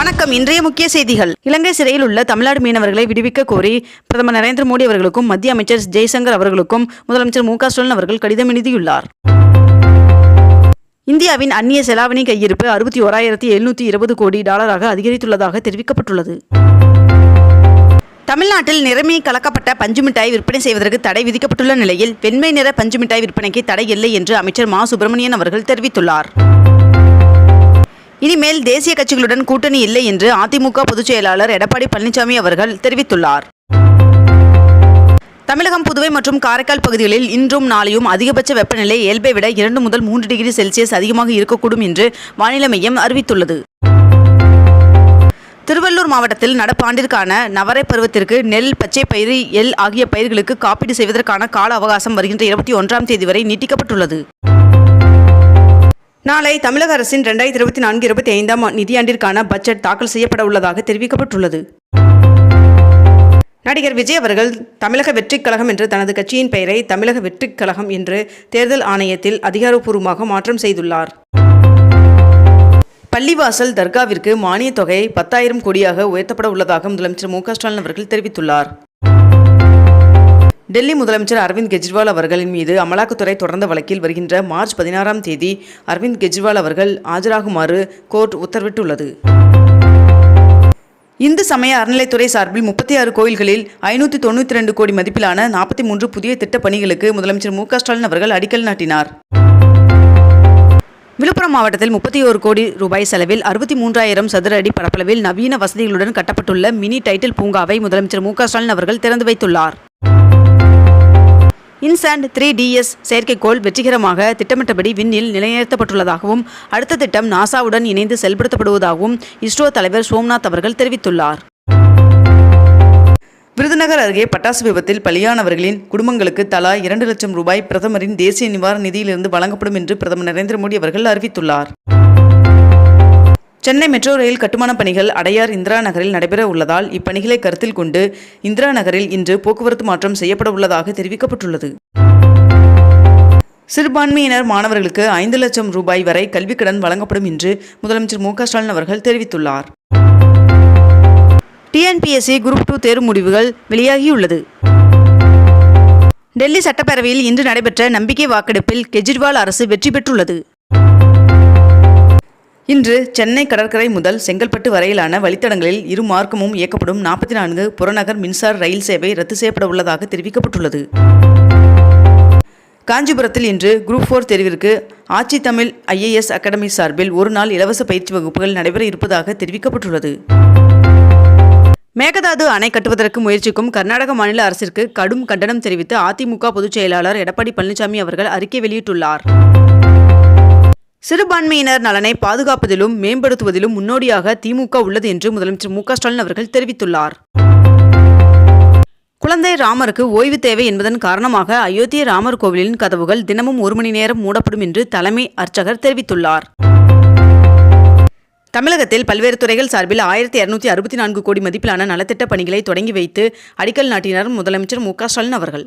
வணக்கம். இன்றைய முக்கிய செய்திகள். இலங்கை சிறையில் உள்ள தமிழ்நாடு மீனவர்களை விடுவிக்க கோரி பிரதமர் நரேந்திர மோடி அவர்களுக்கும் மத்திய அமைச்சர் ஜெய்சங்கர் அவர்களுக்கும் முதலமைச்சர் மு க ஸ்டாலின் அவர்கள் கடிதம் எழுதியுள்ளார். இந்தியாவின் அந்நிய செலாவணி கையிருப்பு அறுபத்தி ஓராயிரத்தி எழுநூற்றி இருபது கோடி டாலராக அதிகரித்துள்ளதாக தெரிவிக்கப்பட்டுள்ளது. தமிழ்நாட்டில் நிறமி கலக்கப்பட்ட பஞ்சு மிட்டாய் விற்பனை செய்வதற்கு தடை விதிக்கப்பட்டுள்ள நிலையில் வெண்மை நிற பஞ்சு மிட்டாய் விற்பனைக்கு தடை இல்லை என்று அமைச்சர் மா சுப்பிரமணியன் அவர்கள் தெரிவித்துள்ளார். இனிமேல் தேசிய கட்சிகளுடன் கூட்டணி இல்லை என்று அதிமுக பொதுச் செயலாளர் எடப்பாடி பழனிசாமி அவர்கள் தெரிவித்துள்ளார். தமிழகம் புதுவை மற்றும் காரைக்கால் பகுதிகளில் இன்றும் நாளையும் அதிகபட்ச வெப்பநிலை இயல்பை விட இரண்டு முதல் மூன்று டிகிரி செல்சியஸ் அதிகமாக இருக்கக்கூடும் என்று வானிலை மையம் அறிவித்துள்ளது. திருவள்ளூர் மாவட்டத்தில் நடப்பாண்டிற்கான நவரை பருவத்திற்கு நெல் பச்சை பயிறு எல் ஆகிய பயிர்களுக்கு காப்பீடு செய்வதற்கான கால அவகாசம் வருகின்ற இருபத்தி ஒன்றாம் தேதி வரை நீட்டிக்கப்பட்டுள்ளது. நாளை தமிழக அரசின் ரெண்டாயிரத்தி இருபத்தி நான்கு இருபத்தி ஐந்தாம் நிதியாண்டிற்கான பட்ஜெட் தாக்கல் செய்யப்பட உள்ளதாக தெரிவிக்கப்பட்டுள்ளது. நடிகர் விஜய் அவர்கள் தமிழக வெற்றிக் கழகம் என்று தனது கட்சியின் பெயரை தமிழக வெற்றிக் கழகம் என்று தேர்தல் ஆணையத்தில் அதிகாரப்பூர்வமாக மாற்றம் செய்துள்ளார். பள்ளிவாசல் தர்காவிற்கு மானியத் தொகை பத்தாயிரம் கோடியாக உயர்த்தப்பட உள்ளதாக முதலமைச்சர் மு க ஸ்டாலின் அவர்கள் தெரிவித்துள்ளார். டெல்லி முதலமைச்சர் அரவிந்த் கெஜ்ரிவால் அவர்களின் மீது அமலாக்கத்துறை தொடர்ந்த வழக்கில் வருகின்ற மார்ச் பதினாறாம் தேதி அரவிந்த் கெஜ்ரிவால் அவர்கள் ஆஜராகுமாறு கோர்ட் உத்தரவிட்டுள்ளது. இந்து சமய அறநிலைத்துறை சார்பில் முப்பத்தி ஆறு கோயில்களில் ஐநூற்றி தொண்ணூற்றி ரெண்டு கோடி மதிப்பிலான நாற்பத்தி மூன்று புதிய திட்டப் பணிகளுக்கு முதலமைச்சர் மு ஸ்டாலின் அவர்கள் அடிக்கல் நாட்டினார். விழுப்புரம் மாவட்டத்தில் முப்பத்தி ஒரு கோடி ரூபாய் செலவில் அறுபத்தி மூன்றாயிரம் சதுர அடி பரப்பளவில் நவீன வசதிகளுடன் கட்டப்பட்டுள்ள மினி டைட்டில் பூங்காவை முதலமைச்சர் மு ஸ்டாலின் அவர்கள் திறந்து வைத்துள்ளார். இன்சாண்ட் த்ரீ டிஎஸ் செயற்கைக்கோள் வெற்றிகரமாக திட்டமிட்டபடி விண்ணில் நிலைநிறுத்தப்பட்டுள்ளதாகவும் அடுத்த திட்டம் நாசாவுடன் இணைந்து செயல்படுத்தப்படுவதாகவும் இஸ்ரோ தலைவர் சோம்நாத் அவர்கள் தெரிவித்துள்ளார். விருதுநகர் அருகே பட்டாசு விபத்தில் பலியானவர்களின் குடும்பங்களுக்கு தலா இரண்டு லட்சம் ரூபாய் பிரதமரின் தேசிய நிவாரண நிதியிலிருந்து வழங்கப்படும் என்று பிரதமர் நரேந்திர மோடி அவர்கள் அறிவித்துள்ளார். சென்னை மெட்ரோ ரயில் கட்டுமான பணிகள் அடையார் இந்திரா நகரில் நடைபெற உள்ளதால் இப்பணிகளை கருத்தில் கொண்டு இந்திரா நகரில் இன்று போக்குவரத்து மாற்றம் செய்யப்பட உள்ளதாக தெரிவிக்கப்பட்டுள்ளது. சிறுபான்மையினர் மாணவர்களுக்கு ஐந்து லட்சம் ரூபாய் வரை கல்விக் கடன் வழங்கப்படும் என்று முதலமைச்சர் மு ஸ்டாலின் அவர்கள் தெரிவித்துள்ளார். டிஎன்பிஎஸ்சி குரூப் டூ தேர்வு முடிவுகள் வெளியாகியுள்ளது. டெல்லி சட்டப்பேரவையில் இன்று நடைபெற்ற நம்பிக்கை வாக்கெடுப்பில் கெஜ்ரிவால் அரசு வெற்றி பெற்றுள்ளது. இன்று சென்னை கடற்கரை முதல் செங்கல்பட்டு வரையிலான வழித்தடங்களில் இரு மார்க்கமும் இயக்கப்படும் நாற்பத்தி நான்கு புறநகர் மின்சார ரயில் சேவை ரத்து செய்யப்பட உள்ளதாக தெரிவிக்கப்பட்டுள்ளது. காஞ்சிபுரத்தில் இன்று குரூப் ஃபோர் தெரிவிற்கு ஆட்சி தமிழ் ஐஏஎஸ் அகாடமி சார்பில் ஒரு நாள் இலவச பயிற்சி வகுப்புகள் நடைபெற இருப்பதாக தெரிவிக்கப்பட்டுள்ளது. மேகதாது அணை கட்டுவதற்கு முயற்சிக்கும் கர்நாடக மாநில அரசிற்கு கடும் கண்டனம் தெரிவித்து அதிமுக பொதுச் செயலாளர் எடப்பாடி பழனிசாமி அவர்கள் அறிக்கை வெளியிட்டுள்ளார். சிறுபான்மையினர் நலனை பாதுகாப்பதிலும் மேம்படுத்துவதிலும் முன்னோடியாக திமுக உள்ளது என்று முதலமைச்சர் மு ஸ்டாலின் அவர்கள் தெரிவித்துள்ளார். குழந்தை ராமருக்கு ஓய்வு தேவை என்பதன் காரணமாக அயோத்திய ராமர் கோவிலின் கதவுகள் தினமும் ஒரு மணி நேரம் மூடப்படும் என்று தலைமை அர்ச்சகர் தெரிவித்துள்ளார். தமிழகத்தில் பல்வேறு துறைகள் சார்பில் ஆயிரத்தி இருநூத்தி அறுபத்தி நான்கு கோடி மதிப்பிலான நலத்திட்ட பணிகளை தொடங்கி வைத்து அடிக்கல் நாட்டினார் முதலமைச்சர் மு ஸ்டாலின் அவர்கள்.